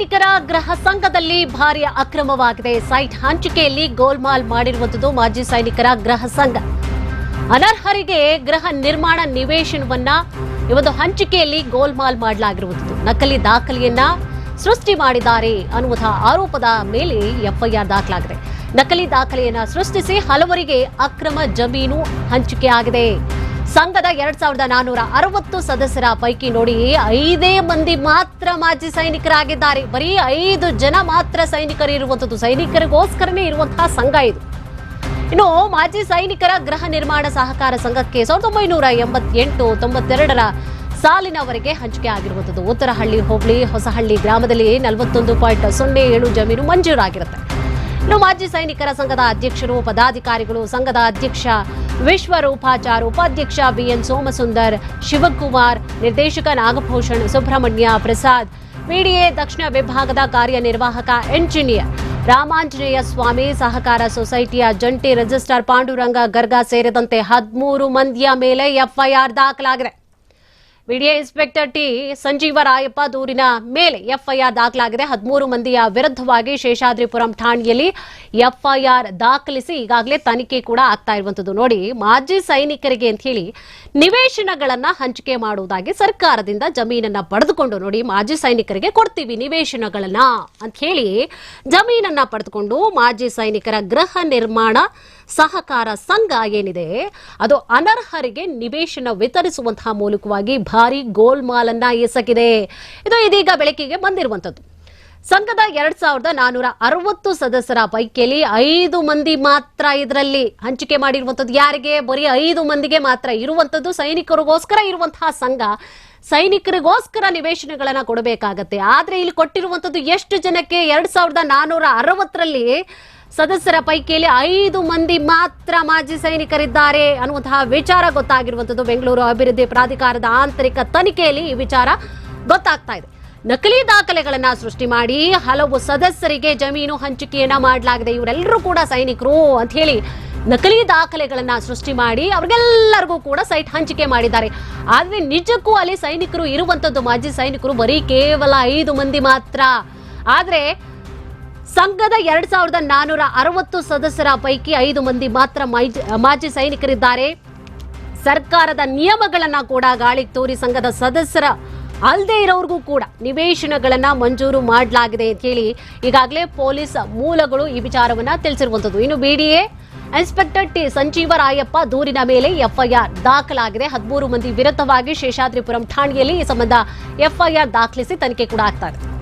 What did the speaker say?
ಸೈನಿಕರ ಗೃಹ ಸಂಘದಲ್ಲಿ ಭಾರಿ ಅಕ್ರಮವಾಗಿದೆ. ಸೈಟ್ ಹಂಚಿಕೆಯಲ್ಲಿ ಗೋಲ್ಮಾಲ್ ಮಾಡಿರುವಂತದ್ದು ಮಾಜಿ ಸೈನಿಕರ ಗೃಹ ಸಂಘ. ಅನರ್ಹರಿಗೆ ಗೃಹ ನಿರ್ಮಾಣ ನಿವೇಶನವನ್ನ ಈ ಒಂದು ಹಂಚಿಕೆಯಲ್ಲಿ ಗೋಲ್ಮಾಲ್ ಮಾಡಲಾಗಿರುವಂತದ್ದು. ನಕಲಿ ದಾಖಲೆಯನ್ನ ಸೃಷ್ಟಿ ಮಾಡಿದ್ದಾರೆ ಅನ್ನುವಂತಹ ಆರೋಪದ ಮೇಲೆ ಎಫ್ಐಆರ್ ದಾಖಲಾಗಿದೆ. ನಕಲಿ ದಾಖಲೆಯನ್ನ ಸೃಷ್ಟಿಸಿ ಹಲವರಿಗೆ ಅಕ್ರಮ ಜಮೀನು ಹಂಚಿಕೆ ಆಗಿದೆ. ಸಂಘದ ಎರಡ್ ಸಾವಿರದ ನಾನೂರ ಅರವತ್ತು ಸದಸ್ಯರ ಪೈಕಿ ನೋಡಿ ಐದೇ ಮಂದಿ ಮಾತ್ರ ಮಾಜಿ ಸೈನಿಕರಾಗಿದ್ದಾರೆ. ಬರೀ ಐದು ಜನ ಮಾತ್ರ ಸೈನಿಕರು ಇರುವಂತದ್ದು ಸೈನಿಕರಿಗೋಸ್ಕರನೇ ಇರುವಂತಹ ಸಂಘ ಇದು. ಇನ್ನು ಮಾಜಿ ಸೈನಿಕರ ಗೃಹ ನಿರ್ಮಾಣ ಸಹಕಾರ ಸಂಘಕ್ಕೆ ಸಾವಿರದ ಒಂಬೈನೂರ ಎಂಬತ್ತೆಂಟು ತೊಂಬತ್ತೆರಡರ ಸಾಲಿನವರೆಗೆ ಹಂಚಿಕೆ ಆಗಿರುವಂಥದ್ದು. ಉತ್ತರಹಳ್ಳಿ ಹೋಬಳಿ, ಹೊಸಹಳ್ಳಿ ಗ್ರಾಮದಲ್ಲಿ ನಲವತ್ತೊಂದು ಪಾಯಿಂಟ್ ಸೊನ್ನೆ ಏಳು ಜಮೀನು ಮಂಜೂರಾಗಿರುತ್ತೆ. ಇನ್ನು ಮಾಜಿ ಸೈನಿಕರ ಸಂಘದ ಅಧ್ಯಕ್ಷರು, ಪದಾಧಿಕಾರಿಗಳು, ಸಂಘದ ಅಧ್ಯಕ್ಷ ವಿಶ್ವರೂಪಾಚಾರ್ ಉಪಾಧ್ಯಕ್ಷ ಬಿಎನ್ ಸೋಮಸುಂದರ್, ಶಿವಕುಮಾರ್, ನಿರ್ದೇಶಕ ನಾಗಭೂಷಣ್, ಸುಬ್ರಹ್ಮಣ್ಯ ಪ್ರಸಾದ್ ಪಿಡಿಎ ದಕ್ಷಿಣ ವಿಭಾಗದ ಕಾರ್ಯನಿರ್ವಾಹಕ ಎಂಜಿನಿಯರ್ ರಾಮಾಂಜನೇಯ ಸ್ವಾಮಿ, ಸಹಕಾರ ಸೊಸೈಟಿಯ ಜಂಟಿ ರಿಜಿಸ್ಟ್ರಾರ್ ಪಾಂಡುರಂಗ ಗರ್ಗ ಸೇರಿದಂತೆ ಹದಿಮೂರು ಮಂದಿಯ ಮೇಲೆ ಎಫ್ಐಆರ್ ದಾಖಲಾಗಿದೆ. BDA inspector T Sanjeeva Rayappa ದೂರಿನ ಮೇಲೆ ಎಫ್ಐಆರ್ ದಾಖಲಾಗಿದೆ. ಹದಿಮೂರು ಮಂದಿಯ ವಿರುದ್ಧವಾಗಿ ಶೇಷಾದ್ರಿಪುರಂ ಠಾಣೆಯಲ್ಲಿ ಎಫ್ಐಆರ್ ದಾಖಲಿಸಿ ಈಗಾಗಲೇ ತನಿಖೆ ಕೂಡ ಆಗ್ತಾ ಇರುವಂತದ್ದು. ನೋಡಿ, ಮಾಜಿ ಸೈನಿಕರಿಗೆ ಅಂತ ಹೇಳಿ ನಿವೇಶನಗಳನ್ನ ಹಂಚಿಕೆ ಮಾಡುವುದಾಗಿ ಸರ್ಕಾರದಿಂದ ಜಮೀನನ್ನ ಪಡೆದುಕೊಂಡು ನೋಡಿ, ಮಾಜಿ ಸೈನಿಕರಿಗೆ ಕೊಡ್ತೀವಿ ನಿವೇಶನಗಳನ್ನ ಅಂತ ಹೇಳಿ ಜಮೀನನ್ನ ಪಡೆದುಕೊಂಡು ಮಾಜಿ ಸೈನಿಕರ ಗೃಹ ನಿರ್ಮಾಣ ಸಹಕಾರ ಸಂಘ ಏನಿದೆ, ಅದು ಅನರ್ಹರಿಗೆ ನಿವೇಶನ ವಿತರಿಸುವಂತಹ ಮೂಲಕವಾಗಿ ಭಾರಿ ಗೋಲ್ಮಾಲನ್ನ ಎಸಗಿದೆ. ಇದು ಇದೀಗ ಬೆಳಕಿಗೆ ಬಂದಿರುವಂತದ್ದು ಸಂಘದ ಎರಡ್ ಸಾವಿರದ ನಾನೂರ ಅರವತ್ತು ಸದಸ್ಯರ ಪೈಕಿಯಲ್ಲಿ ಐದು ಮಂದಿ ಮಾತ್ರ ಇದರಲ್ಲಿ. ಹಂಚಿಕೆ ಮಾಡಿರುವಂತದ್ದು ಯಾರಿಗೆ? ಬರೀ ಐದು ಮಂದಿಗೆ ಮಾತ್ರ ಇರುವಂತದ್ದು ಸೈನಿಕರಿಗೋಸ್ಕರ ಇರುವಂತಹ ಸಂಘ ಸೈನಿಕರಿಗೋಸ್ಕರ ನಿವೇಶನಗಳನ್ನ ಕೊಡಬೇಕಾಗತ್ತೆ. ಆದ್ರೆ ಇಲ್ಲಿ ಕೊಟ್ಟಿರುವಂತದ್ದು ಎಷ್ಟು ಜನಕ್ಕೆ? ಎರಡ್ ಸಾವಿರದ ನಾನೂರ ಅರವತ್ತರಲ್ಲಿ ಸದಸ್ಯರ ಪೈಕಿಯಲ್ಲಿ ಐದು ಮಂದಿ ಮಾತ್ರ ಮಾಜಿ ಸೈನಿಕರಿದ್ದಾರೆ ಅನ್ನುವಂತಹ ವಿಚಾರ ಗೊತ್ತಾಗಿರುವಂತದ್ದು ಬೆಂಗಳೂರು ಅಭಿವೃದ್ಧಿ ಪ್ರಾಧಿಕಾರದ ಆಂತರಿಕ ತನಿಖೆಯಲ್ಲಿ ಈ ವಿಚಾರ ಗೊತ್ತಾಗ್ತಾ ಇದೆ. ನಕಲಿ ದಾಖಲೆಗಳನ್ನ ಸೃಷ್ಟಿ ಮಾಡಿ ಹಲವು ಸದಸ್ಯರಿಗೆ ಜಮೀನು ಹಂಚಿಕೆಯನ್ನ ಮಾಡಲಾಗಿದೆ. ಇವರೆಲ್ಲರೂ ಕೂಡ ಸೈನಿಕರು ಅಂತ ಹೇಳಿ ನಕಲಿ ದಾಖಲೆಗಳನ್ನ ಸೃಷ್ಟಿ ಮಾಡಿ ಅವ್ರಿಗೆಲ್ಲರಿಗೂ ಕೂಡ ಸೈಟ್ ಹಂಚಿಕೆ ಮಾಡಿದ್ದಾರೆ. ಆದ್ರೆ ನಿಜಕ್ಕೂ ಅಲ್ಲಿ ಸೈನಿಕರು ಇರುವಂತದ್ದು ಮಾಜಿ ಸೈನಿಕರು ಬರೀ ಕೇವಲ ಐದು ಮಂದಿ ಮಾತ್ರ. ಆದ್ರೆ ಸಂಘದ ಎರಡ್ ಸಾವಿರದ ನಾನೂರ ಅರವತ್ತು ಸದಸ್ಯರ ಪೈಕಿ ಐದು ಮಂದಿ ಮಾತ್ರ ಮೈಜ್- ಸೈನಿಕರಿದ್ದಾರೆ. ಸರ್ಕಾರದ ನಿಯಮಗಳನ್ನ ಕೂಡ ಗಾಳಿಗೆ ತೋರಿ ಸಂಘದ ಸದಸ್ಯರ ಅಲ್ಲದೆ ಇರೋರ್ಗೂ ಕೂಡ ನಿವೇಶನಗಳನ್ನ ಮಂಜೂರು ಮಾಡಲಾಗಿದೆ ಅಂತ ಹೇಳಿ ಈಗಾಗಲೇ ಪೊಲೀಸ್ ಮೂಲಗಳು ಈ ವಿಚಾರವನ್ನ ತಿಳಿಸಿರುವಂತದ್ದು ಇನ್ನು BDA inspector T Sanjeeva Rayappa ದೂರಿನ ಮೇಲೆ ಎಫ್ಐಆರ್ ದಾಖಲಾಗಿದೆ. ಹದಿಮೂರು ಮಂದಿ ವಿರುದ್ಧವಾಗಿ ಶೇಷಾದ್ರಿಪುರಂ ಠಾಣೆಯಲ್ಲಿ ಈ ಸಂಬಂಧ ಎಫ್ಐಆರ್ ದಾಖಲಿಸಿ ತನಿಖೆ ಕೂಡ ಆಗ್ತಾ ಇದೆ.